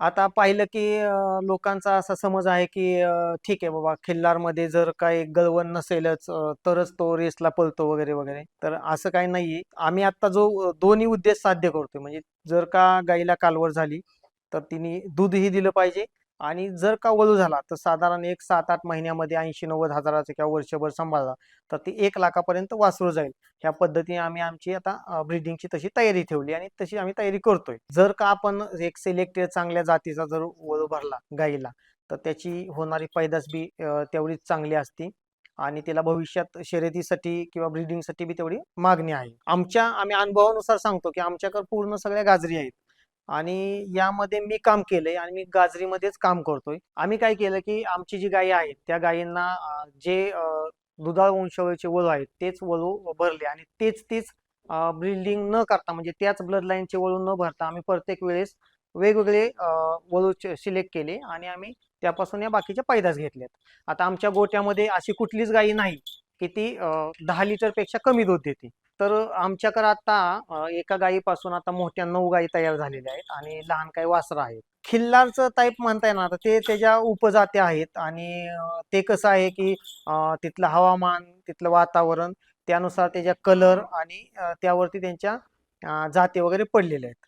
आता पाहिलं की लोकांचा असा समज आहे की ठीक आहे बाबा खिल्लारमध्ये जर काही गळवण नसेलच तरच तो रेसला पळतो वगैरे वगैरे. तर असं काही नाहीये. आम्ही आता जो दोन्ही उद्देश साध्य करतोय. म्हणजे जर का गाईला कालवड झाली तर तिने दूधही दिलं पाहिजे. आणि जर का वळू झाला तर साधारण एक सात आठ महिन्यामध्ये ऐंशी नव्वद हजाराचा किंवा वर्षभर सांभाळला तर ती एक लाखापर्यंत वासरू जाईल. ह्या पद्धतीने आम्ही आमची आता ब्रीडिंगची तशी तयारी ठेवली आणि तशी आम्ही तयारी करतोय. जर का आपण एक सिलेक्टेड चांगल्या जातीचा जर वळू भरला गाईला तर त्याची होणारी पैदास बी तेवढीच चांगली असते आणि तिला भविष्यात शर्यतीसाठी किंवा ब्रीडिंगसाठी बी तेवढी मागणी आहे. आमच्या आम्ही अनुभवानुसार सांगतो की आमच्याकडे पूर्ण सगळ्या गाजरी आहेत. आणि यामध्ये मी काम केलंय आणि मी गाजरीमध्येच काम करतोय. आम्ही काय केलं की आमची जी गायी आहेत त्या गायींना जे दुधाळ वंशावळीचे वळू आहेत तेच वळू भरले आणि तेच तेच ब्रिडिंग न करता म्हणजे त्याच ब्लड लाईनचे वळू न भरता आम्ही प्रत्येक वेळेस वेगवेगळे वळू सिलेक्ट केले आणि आम्ही त्यापासून या बाकीच्या पैदास घेतल्यात आता आमच्या गोट्यामध्ये अशी कुठलीच गायी नाही. की ती दहा लिटरपेक्षा कमी दूध देते. तर आमच्याकडे आता एका गायीपासून आता मोठ्या नऊ गायी तयार झालेल्या आहेत आणि लहान काही वासरं आहेत. खिल्लारचं टाईप म्हणताय ना तर ते त्याच्या उपजात्या आहेत आणि ते कसं आहे की तिथलं हवामान तिथलं वातावरण त्यानुसार त्याच्या कलर आणि त्यावरती त्यांच्या जाती वगैरे पडलेल्या आहेत.